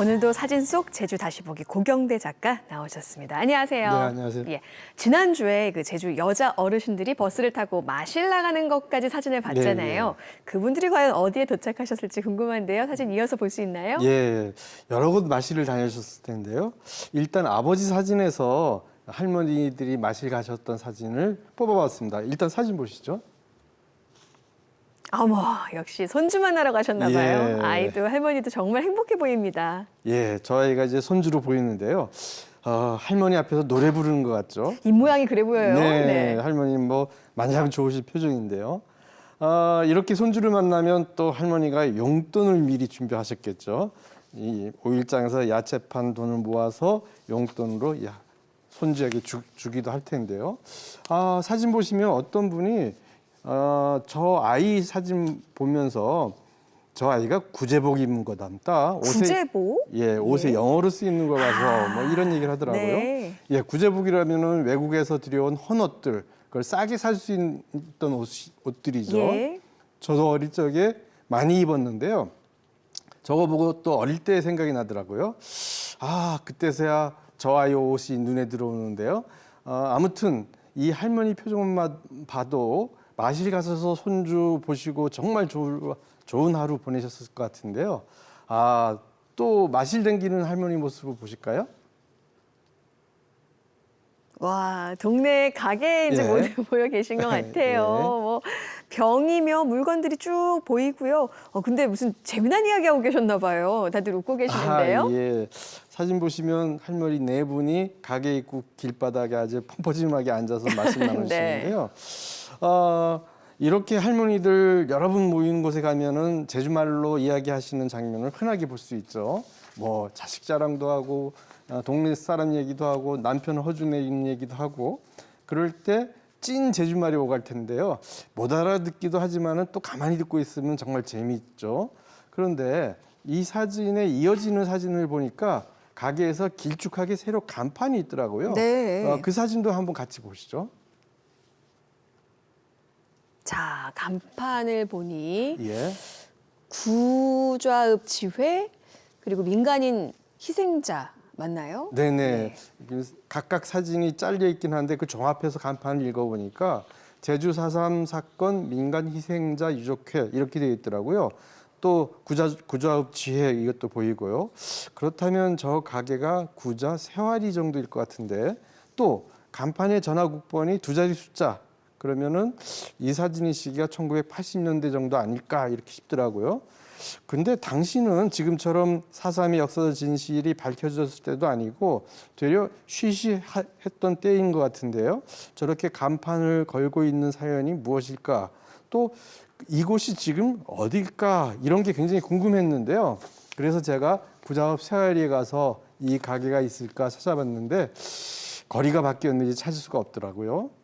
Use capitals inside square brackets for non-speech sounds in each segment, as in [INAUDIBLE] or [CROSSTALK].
오늘도 사진 속 제주 다시 보기 고경대 작가 나오셨습니다. 안녕하세요. 네, 안녕하세요. 예, 지난주에 그 제주 여자 어르신들이 버스를 타고 마실 나가는 것까지 사진을 봤잖아요. 네, 그분들이 과연 어디에 도착하셨을지 궁금한데요. 사진 이어서 볼 수 있나요? 예, 여러 곳 마실을 다녀셨을 텐데요. 일단 아버지 사진에서 할머니들이 마실 가셨던 사진을 뽑아봤습니다. 일단 사진 보시죠. 어머, 역시 손주만 하러 가셨나 봐요. 예. 아이도 할머니도 정말 행복해 보입니다. 예, 저 아이가 이제 손주로 보이는데요. 어, 할머니 앞에서 노래 부르는 것 같죠? 입 모양이 그래 보여요. 네, 할머니 뭐 만장 좋으실 표정인데요. 아, 이렇게 손주를 만나면 또 할머니가 용돈을 미리 준비하셨겠죠. 이 오일장에서 야채 판 돈을 모아서 용돈으로 야, 손주에게 주, 주기도 할 텐데요. 아, 사진 보시면 어떤 분이 어, 저 아이 사진 보면서 저 아이가 구제복 입은 거 닮다. 옷에 구제복? 예, 옷에 예. 영어로 쓰이는 거 봐서 뭐 이런 얘기를 하더라고요. 네. 예, 구제복이라면은 외국에서 들여온 헌 옷들, 그걸 싸게 살 수 있던 옷, 옷들이죠. 예. 저도 어릴 적에 많이 입었는데요. 저거 보고 또 어릴 때 생각이 나더라고요. 아, 그때서야 저 아이 옷이 눈에 들어오는데요. 어, 아무튼 이 할머니 표정만 봐도 마실 가셔서 손주 보시고 정말 좋을, 좋은 하루 보내셨을 것 같은데요. 아, 또 마실 댕기는 할머니 모습을 보실까요? 와, 동네 가게에 이제 예. 모두 모여 계신 것 [LAUGHS] 같아요. 예. 뭐 병이며 물건들이 쭉 보이고요. 어, 근데 무슨 재미난 이야기 하고 계셨나 봐요. 다들 웃고 계시는데요. 아, 예. 사진 보시면 할머니 네 분이 가게 입구 길바닥에 아주 펑퍼짐하게 앉아서 말씀 [LAUGHS] 나누시는데요. 어, 이렇게 할머니들 여러분 모이는 곳에 가면은 제주말로 이야기하시는 장면을 흔하게 볼 수 있죠. 뭐 자식 자랑도 하고 어, 동네 사람 얘기도 하고 남편 허준의 얘기도 하고 그럴 때 찐 제주말이 오갈 텐데요. 못 알아듣기도 하지만은 또 가만히 듣고 있으면 정말 재미있죠. 그런데 이 사진에 이어지는 사진을 보니까 가게에서 길쭉하게 새로 간판이 있더라고요. 네. 어, 그 사진도 한번 같이 보시죠. 자, 간판을 보니 예. 구좌읍 지회 그리고 민간인 희생자 맞나요? 네네. 이게 각각 사진이 잘려 있긴 한데 그 종합해서 간판을 읽어보니까 제주 4.3 사건 민간 희생자 유족회 이렇게 되어 있더라고요. 또 구자, 구좌읍 지회 이것도 보이고요. 그렇다면 저 가게가 구자 세화리 정도일 것 같은데 또 간판의 전화국번이 두 자리 숫자 그러면은 이 사진의 시기가 1980년대 정도 아닐까 이렇게 싶더라고요. 근데 당시는 지금처럼 사삼의 역사적 진실이 밝혀졌을 때도 아니고 되려 쉬쉬했던 때인 것 같은데요. 저렇게 간판을 걸고 있는 사연이 무엇일까? 또 이곳이 지금 어딜까? 이런 게 굉장히 궁금했는데요. 그래서 제가 구자읍 세아리에 가서 이 가게가 있을까 찾아봤는데 거리가 바뀌었는지 찾을 수가 없더라고요.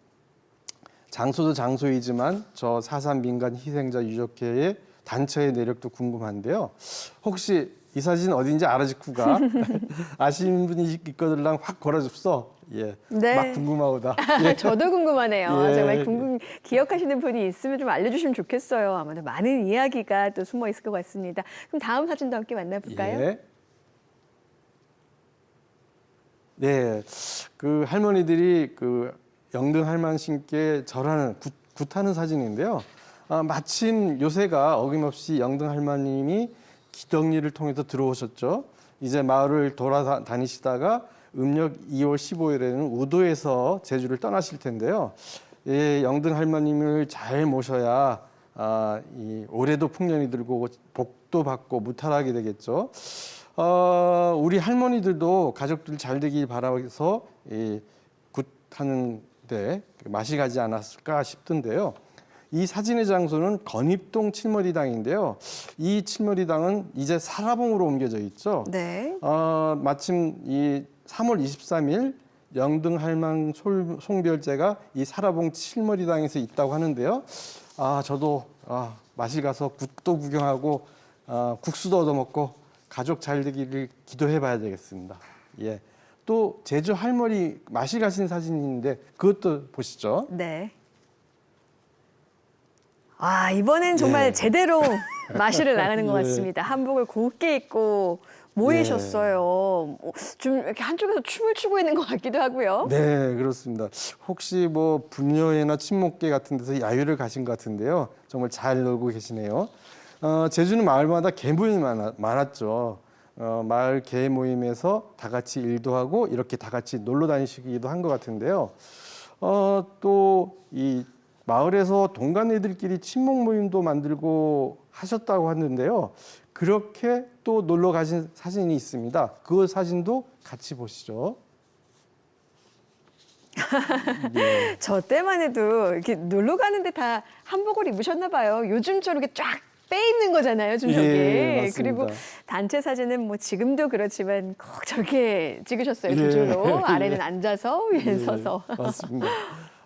장소도 장소이지만 저 사산 민간 희생자 유족회의 단체의 내력도 궁금한데요. 혹시 이 사진 어딘지 알아짓구가 [LAUGHS] 아시는 분이 있거들랑 확 걸어줍소. 예, 네. 막 궁금하다. [LAUGHS] 예. 저도 궁금하네요. 예. 정말 궁금 기억하시는 분이 있으면 좀 알려주시면 좋겠어요. 아마도 많은 이야기가 또 숨어 있을 것 같습니다. 그럼 다음 사진도 함께 만나볼까요? 예. 네, 그 할머니들이 그 영등 할만신께 절하는 굿, 굿하는 사진인데요. 아, 마침 요새가 어김없이 영등 할머님이 기덕리를 통해서 들어오셨죠. 이제 마을을 돌아다니시다가 음력 2월 15일에는 우도에서 제주를 떠나실 텐데요. 예, 영등 할머님을 잘 모셔야 아, 이 올해도 풍년이 들고 복도 받고 무탈하게 되겠죠. 어, 우리 할머니들도 가족들 잘 되길 바라서 이 굿하는 데 맛이 가지 않았을까 싶던데요. 이 사진의 장소는 건입동 칠머리당인데요. 이 칠머리당은 이제 사라봉으로 옮겨져 있죠. 네. 어, 마침 이 3월 23일 영등 할망 솔- 송별제가 이 사라봉 칠머리당에서 있다고 하는데요. 아 저도 아, 마실 가서 굿도 구경하고 아, 국수도 얻어먹고 가족 잘 되기를 기도해봐야 되겠습니다. 예. 또 제주 할머니 마실 가신 사진인데 그것도 보시죠. 네. 아, 이번엔 정말 예. 제대로 [LAUGHS] 마실을 나가는 것 예. 같습니다. 한복을 곱게 입고 모이셨어요. 뭐, 좀 이렇게 한쪽에서 춤을 추고 있는 것 같기도 하고요. 네, 그렇습니다. 혹시 뭐 분녀회나 친목계 같은 데서 야유를 가신 것 같은데요. 정말 잘 놀고 계시네요. 어, 제주는 마을마다 개 모임이 많아, 많았죠. 어, 마을 개 모임에서 다 같이 일도 하고 이렇게 다 같이 놀러 다니시기도 한 것 같은데요. 어, 또 이 마을에서 동간애들끼리 친목 모임도 만들고 하셨다고 하는데요. 그렇게 또 놀러 가신 사진이 있습니다. 그 사진도 같이 보시죠. 예. [LAUGHS] 저 때만 해도 이렇게 놀러 가는데 다 한복을 입으셨나 봐요. 요즘처럼 이렇게 쫙 빼 있는 거잖아요, 좀 저기. 예. 그리고 단체 사진은 뭐 지금도 그렇지만 꼭 저렇게 찍으셨어요, 예, 두 줄로. [LAUGHS] 아래는 예. 앉아서, 위에는 예, 서서. 맞습니다.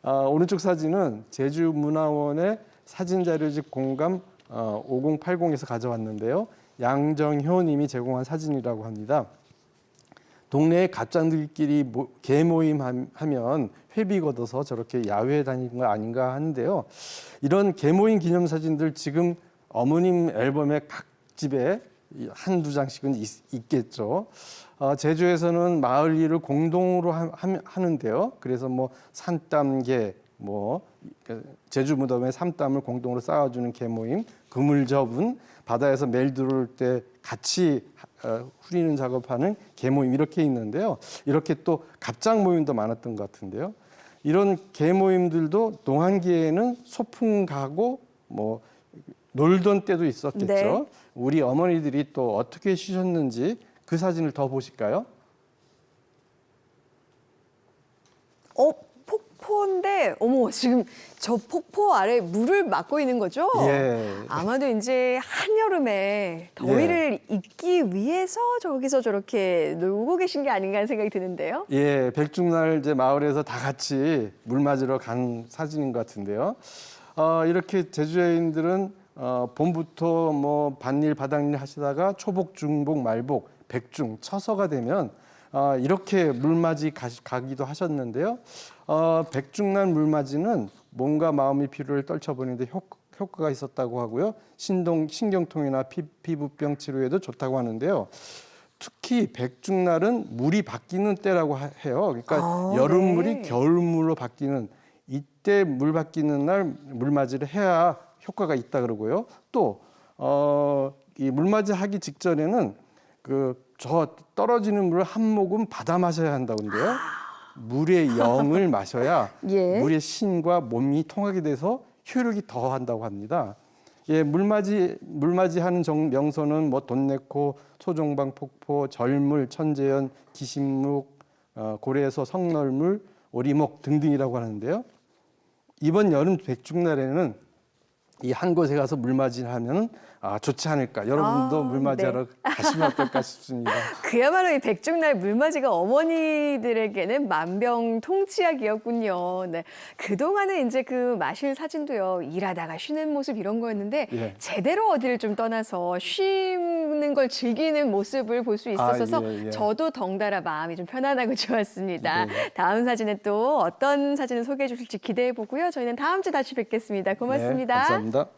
아, 오른쪽 사진은 제주문화원의 사진자료집 공감 어, 5080에서 가져왔는데요. 양정효 님이 제공한 사진이라고 합니다. 동네에 갑장들끼리 모, 개 모임 함- 하면 회비 걷어서 저렇게 야외에 다니는 거 아닌가 하는데요. 이런 개 모임 기념 사진들 지금 어머님 앨범에 각 집에 이 한두 장씩은 있, 겠죠 어, 제주에서는 마을 일을 공동으로 하, 함- 하는데요. 그래서 뭐 산땀개, 뭐그 제주 무덤에 삼땀을 공동으로 쌓아주는 개 모임, 그물 접은 바다에서 멜 들어올 때 같이 어, 후리는 작업하는 개 모임 이렇게 있는데요. 이렇게 또 갑장 모임도 많았던 것 같은데요. 이런 개 모임들도 농한기에는 소풍 가고 뭐 놀던 때도 있었겠죠. 네. 우리 어머니들이 또 어떻게 쉬셨는지 그 사진을 더 보실까요? 어, 폭포인데, 어머, 지금 저 폭포 아래 물을 막고 있는 거죠? 예. 아마도 이제 한여름에 더위를 잊기 위해서 저기서 저렇게 놀고 계신 게 아닌가 하는 생각이 드는데요. 예, 백중날 이제 마을에서 다 같이 물 맞으러 간 사진인 것 같은데요. 어, 이렇게 제주여인들은 어, 봄부터 뭐 밭일 바닥일 하시다가 초복, 중복, 말복, 백중, 처서가 되면 어, 이렇게 물맞이 가시, 가기도 하셨는데요. 어, 백중날 물맞이는 몸과 마음의 피로를 떨쳐버리는데 효, 효과가 있었다고 하고요. 신동, 신경통이나 피, 피부병 치료에도 좋다고 하는데요. 특히 백중날은 물이 바뀌는 때라고 하- 해요. 그러니까 아, 여름물이 네. 겨울물로 바뀌는 이때 물 바뀌는 날 물맞이를 해야 효과가 있다 그러고요. 또 어, 이 물맞이 하기 직전에는 그 저 떨어지는 물을 한 모금 받아 마셔야 한다는데요. 물의 영을 [LAUGHS] 마셔야 예. 물의 신과 몸이 통하게 돼서 효력이 더한다고 합니다. 예, 물맞이 물맞이 하는 정, 명소는 뭐 돈내코, 소종방 폭포, 절물, 천재연, 기신묵, 어, 고래에서 성널물, 오리목 등등이라고 하는데요. 이번 여름 백중날에는 이 한 곳에 가서 물맞이를 하면 아 좋지 않을까. 여러분도 아, 물맞이하러 가시면 어떨까 싶습니다. [LAUGHS] 그야말로 이 백중날 물맞이가 어머니들에게는 만병통치약이었군요. 네. 그동안은 이제 그 마실 사진도요, 일하다가 쉬는 모습 이런 거였는데, 예. 제대로 어디를 좀 떠나서 쉬는 걸 즐기는 모습을 볼 수 있어서 아, 예, 예. 저도 덩달아 마음이 좀 편안하고 [LAUGHS] 좋았습니다. 네. 다음 사진에 또 어떤 사진을 소개해 주실지 기대해 보고요. 저희는 다음 주 다시 뵙겠습니다. 고맙습니다. 네, 감사합니다. да?